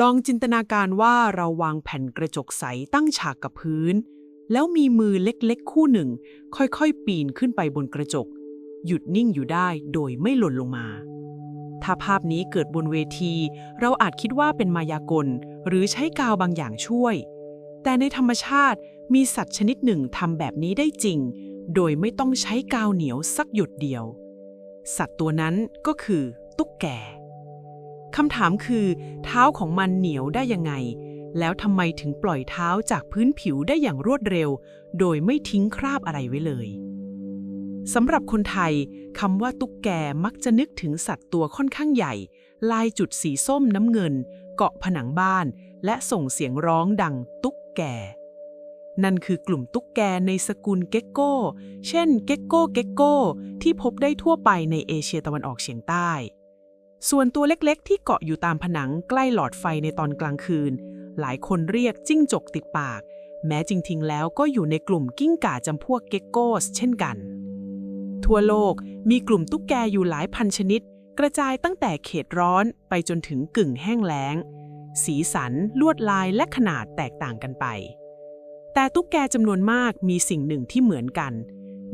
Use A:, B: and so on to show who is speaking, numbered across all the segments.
A: ลองจินตนาการว่าเราวางแผ่นกระจกใสตั้งฉากกับพื้น แล้วมีมือเล็กๆ คู่หนึ่ง ค่อยๆ ปีนขึ้นไปบนกระจก หยุดนิ่งอยู่ได้โดยไม่หล่นลงมา ถ้าภาพนี้เกิดบนเวที เราอาจคิดว่าเป็นมายากล หรือใช้กาวบางอย่างช่วย แต่ในธรรมชาติมีสัตว์ชนิดหนึ่งทำแบบนี้ได้จริง โดยไม่ต้องใช้กาวเหนียวสักหยดเดียว สัตว์ตัวนั้นก็คือตุ๊กแก คำถามคือ เท้าของมันเหนียวได้ยังไง แล้วทำไมถึงปล่อยเท้าจากพื้นผิวได้อย่างรวดเร็ว โดยไม่ทิ้งคราบอะไรไว้เลยสำหรับคนไทยคำว่าตุ๊กแกมักจะนึกถึงสัตว์ตัวค่อนข้างใหญ่ ลายจุดสีส้มน้ำเงิน เกาะผนังบ้าน และส่งเสียงร้องดังตุ๊กแก นั่นคือกลุ่มตุ๊กแกในสกุลเก็กโก้ เช่นเก็กโก้เก็กโก้ ที่พบได้ทั่วไปในเอเชียตะวันออกเฉียงใต้ ส่วนตัวเล็กๆ ที่เกาะอยู่ตามผนังใกล้หลอดไฟในตอนกลางคืน หลายคนเรียกจิ้งจกติดปาก แม้จริงๆ แล้วก็อยู่ในกลุ่มกิ้งก่าจำพวกเก็กโกสเช่นกัน ทั่วโลกมีกลุ่มตุ๊กแกอยู่หลายพันชนิด กระจายตั้งแต่เขตร้อนไปจนถึงกึ่งแห้งแล้ง สีสัน ลวดลายและขนาดแตกต่างกันไป แต่ตุ๊กแกจำนวนมากมีสิ่งหนึ่งที่เหมือนกัน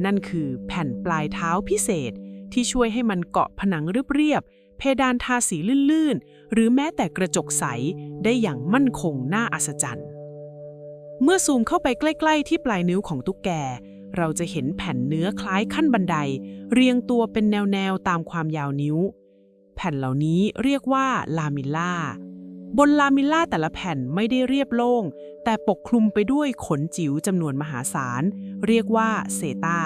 A: นั่นคือแผ่นปลายเท้าพิเศษที่ช่วยให้มันเกาะผนังเรียบๆ เพดานทาสีลื่นๆ หรือแม้แต่กระจกใสได้อย่างมั่นคงน่าอัศจรรย์ เมื่อซูมเข้าไปใกล้ ๆ ที่ปลายนิ้วของตุ๊กแก เราจะเห็นแผ่นเนื้อคล้ายขั้นบันได เรียงตัวเป็นแนว ๆ ตามความยาวนิ้ว แผ่นเหล่านี้เรียกว่าลามิลล่า บนลามิลล่าแต่ละแผ่นไม่ได้เรียบโล่ง แต่ปกคลุมไปด้วยขนจิ๋วจำนวนมหาศาล เรียกว่าเซตา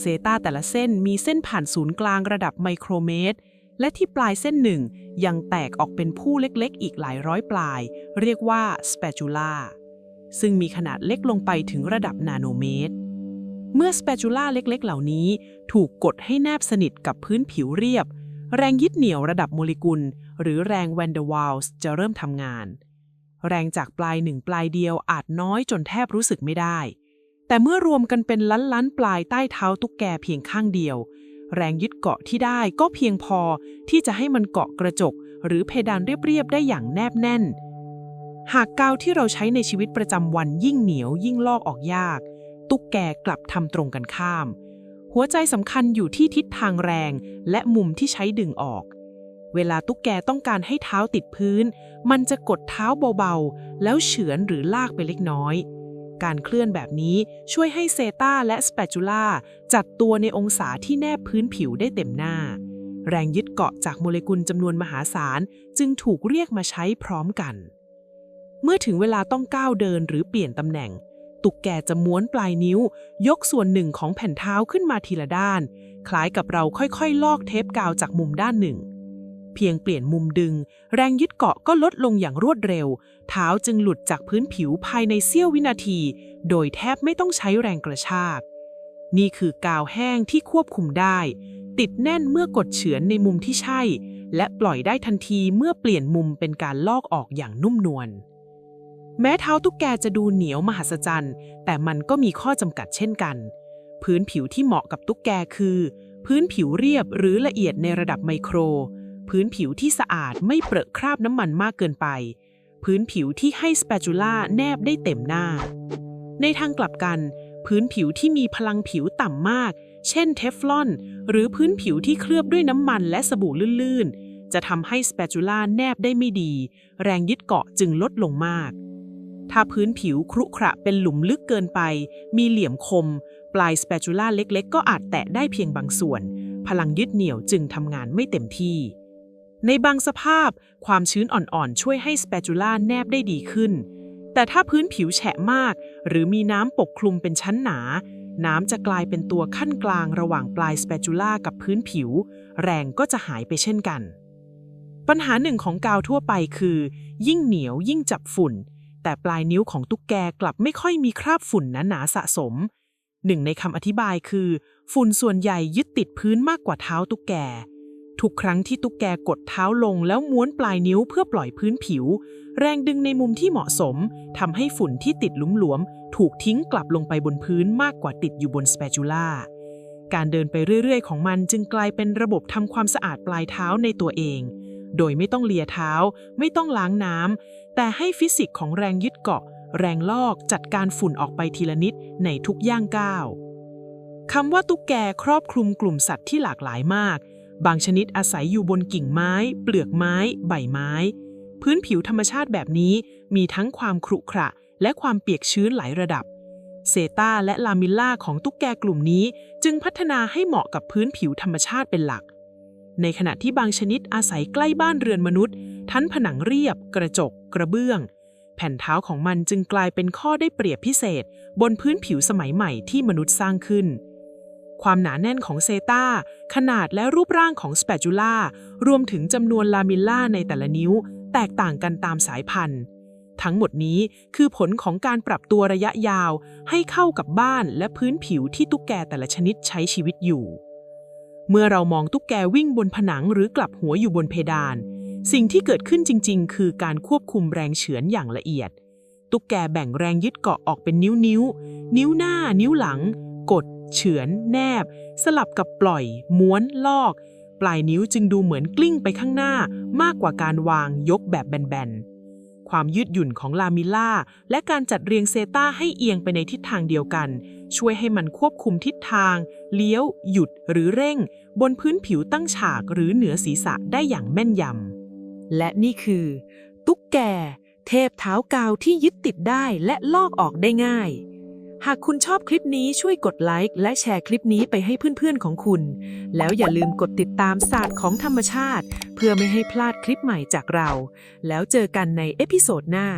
A: เซตาแต่ละเส้นมีเส้นผ่านศูนย์กลางระดับไมโครเมตร และที่ปลายเส้นหนึ่งยังแตกออกเป็นผู้เล็กๆ อีกหลายร้อยปลาย เรียกว่าสเปจูล่าซึ่งมีขนาดเล็กลงไปถึงระดับนาโนเมตร เมื่อสเปจูล่าเล็กๆ เหล่านี้ถูกกดให้แนบสนิทกับพื้นผิวเรียบ แรงยึดเหนี่ยวระดับโมเลกุล หรือแรงแวนเดอร์วาลส์จะเริ่มทำงาน แรงจากปลายหนึ่งปลายเดียวอาจน้อยจนแทบรู้สึกไม่ได้ แต่เมื่อรวมกันเป็นล้านๆปลายใต้เท้าตุ๊กแกเพียงข้างเดียว แรงยึดเกาะที่ได้ก็เพียงพอที่จะให้มันเกาะกระจก หรือเพดานเรียบๆได้อย่างแนบแน่น หากกาวที่เราใช้ในชีวิตประจำวันยิ่งเหนียวยิ่งลอกออกยาก ตุ๊กแกกลับทำตรงกันข้าม หัวใจสำคัญอยู่ที่ทิศทางแรง และมุมที่ใช้ดึงออก เวลาตุ๊กแกต้องการให้เท้าติดพื้น มันจะกดเท้าเบาๆ แล้วเฉือนหรือลากไปเล็กน้อย การเคลื่อนแบบนี้ช่วยให้เซตาและสเปจูล่าจัดตัวในองศาที่แนบพื้นผิวได้เต็มหน้า แรงยึดเกาะจากโมเลกุลจำนวนมหาศาลจึงถูกเรียกมาใช้พร้อมกัน เมื่อถึงเวลาต้องก้าวเดินหรือเปลี่ยนตำแหน่ง ตุกแกจะม้วนปลายนิ้ว ยกส่วนหนึ่งของแผ่นเท้าขึ้นมาทีละด้าน คล้ายกับเราค่อยๆ ลอกเทปกาวจากมุมด้านหนึ่ง เพียงเปลี่ยนมุมดึง แรงยึดเกาะก็ลดลงอย่างรวดเร็ว เท้าจึงหลุดจากพื้นผิวภายในเสี้ยววินาที โดยแทบไม่ต้องใช้แรงกระชาก นี่คือกาวแห้งที่ควบคุมได้ ติดแน่นเมื่อกดเฉือนในมุมที่ใช่ และปล่อยได้ทันทีเมื่อเปลี่ยนมุมเป็นการลอกออกอย่างนุ่มนวลแม้เท้าตุ๊กแกจะดูเหนียวมหัศจรรย์ แต่มันก็มีข้อจำกัดเช่นกัน พื้นผิวที่เหมาะกับตุ๊กแกคือ พื้นผิวเรียบหรือละเอียดในระดับไมโคร พื้นผิวที่สะอาดไม่เปรอะคราบน้ำมันมากเกินไป พื้นผิวที่ให้สเปจูล่าแนบได้เต็มหน้า ในทางกลับกัน พื้นผิวที่มีพลังผิวต่ำมาก เช่นเทฟลอน หรือพื้นผิวที่เคลือบด้วยน้ำมันและสบู่ลื่นๆ จะทำให้สเปจูล่าแนบได้ไม่ดี แรงยึดเกาะจึงลดลงมาก ถ้าพื้นผิวครุขระเป็นหลุมลึกเกินไป มีเหลี่ยมคม ปลายสเปจูล่าเล็ก ๆ ก็อาจแตะได้เพียงบางส่วน พลังยึดเหนี่ยวจึงทำงานไม่เต็มที่ ในบางสภาพ ความชื้นอ่อนๆ ช่วยให้สเปจูล่าแนบได้ดีขึ้น แต่ถ้าพื้นผิวแฉะมาก หรือมีน้ำปกคลุมเป็นชั้นหนา น้ำจะกลายเป็นตัวขั้นกลางระหว่างปลายสเปจูล่ากับพื้นผิว แรงก็จะหายไปเช่นกัน ปัญหาหนึ่งของกาวทั่วไปคือ ยิ่งเหนียวยิ่งจับฝุ่น แต่ปลายนิ้วของตุ๊กแกกลับไม่ค่อยมีคราบฝุ่นหนาๆสะสม หนึ่งในคำอธิบายคือ ฝุ่นส่วนใหญ่ยึดติดพื้นมากกว่าเท้าตุ๊กแก ทุกครั้งที่ตุ๊กแกกดเท้าลงแล้วม้วนปลายนิ้วเพื่อปล่อยพื้นผิว แรงดึงในมุมที่เหมาะสมทำให้ฝุ่นที่ติดหลุมๆ ถูกทิ้งกลับลงไปบนพื้นมากกว่าติดอยู่บนสเปจูล่าการเดินไปเรื่อยๆ ของมันจึงกลายเป็นระบบทำความสะอาดปลายเท้าในตัวเอง โดยไม่ต้องเลียเท้า ไม่ต้องล้างน้ำแต่ให้ฟิสิกส์ของแรงยึดเกาะ แรงลอกจัดการฝุ่นออกไปทีละนิดในทุกย่างก้าวคำว่าตุ๊กแกครอบคลุมกลุ่มสัตว์ที่หลากหลายมาก บางชนิดอาศัยอยู่บนกิ่งไม้ เปลือกไม้ ใบไม้ พื้นผิวธรรมชาติแบบนี้มีทั้งความขรุขระ และความเปียกชื้นหลายระดับ เซตาและลามิลล่าของตุ๊กแกกลุ่มนี้จึงพัฒนาให้เหมาะกับพื้นผิวธรรมชาติเป็นหลัก ในขณะที่บางชนิดอาศัยใกล้บ้านเรือนมนุษย์ ทั้นผนังเรียบ กระจก กระเบื้อง แผ่นเท้าของมันจึงกลายเป็นข้อได้เปรียบพิเศษ บนพื้นผิวสมัยใหม่ที่มนุษย์สร้างขึ้น ความหนาแน่นของเซตาขนาดและรูปร่างของสเปจูล่ารวมถึงจำนวนลามิลล่าในแต่ละนิ้ว แตกต่างกันตามสายพันธุ์ ทั้งหมดนี้คือผลของการปรับตัวระยะยาว ให้เข้ากับบ้านและพื้นผิวที่ตุ๊กแกแต่ละชนิดใช้ชีวิตอยู่ เมื่อเรามองตุ๊กแกวิ่งบนผนังหรือกลับหัวอยู่บนเพดาน สิ่งที่เกิดขึ้นจริง ๆ คือการควบคุมแรงเฉือนอย่างละเอียด ตุ๊กแกแบ่งแรงยึดเกาะออกเป็นนิ้วนิ้วๆนิ้วหน้า นิ้วหลัง กด เฉือน แนบ สลับกับปล่อย ม้วน ลอก ปลายนิ้วจึงดูเหมือนกลิ้งไปข้างหน้ามากกว่าการวางยกแบบแบนๆ ความยืดหยุ่นของลามิล่าและการจัดเรียงเซต้าให้เอียงไปในทิศทางเดียวกัน ช่วยให้มันควบคุมทิศทาง เลี้ยว หยุดหรือเร่ง บนพื้นผิวตั้งฉากหรือเหนือศีรษะได้อย่างแม่นยำและนี่คือ ตุ๊กแกเทพเท้ากาวที่ยึดติดได้และลอกออกได้ง่าย หากคุณชอบคลิปนี้ช่วยกดไลค์และแชร์คลิปนี้ไปให้เพื่อนๆของคุณ แล้วอย่าลืมกดติดตามศาสตร์ของธรรมชาติ เพื่อไม่ให้พลาดคลิปใหม่จากเรา แล้วเจอกันในเอพิโซดหน้า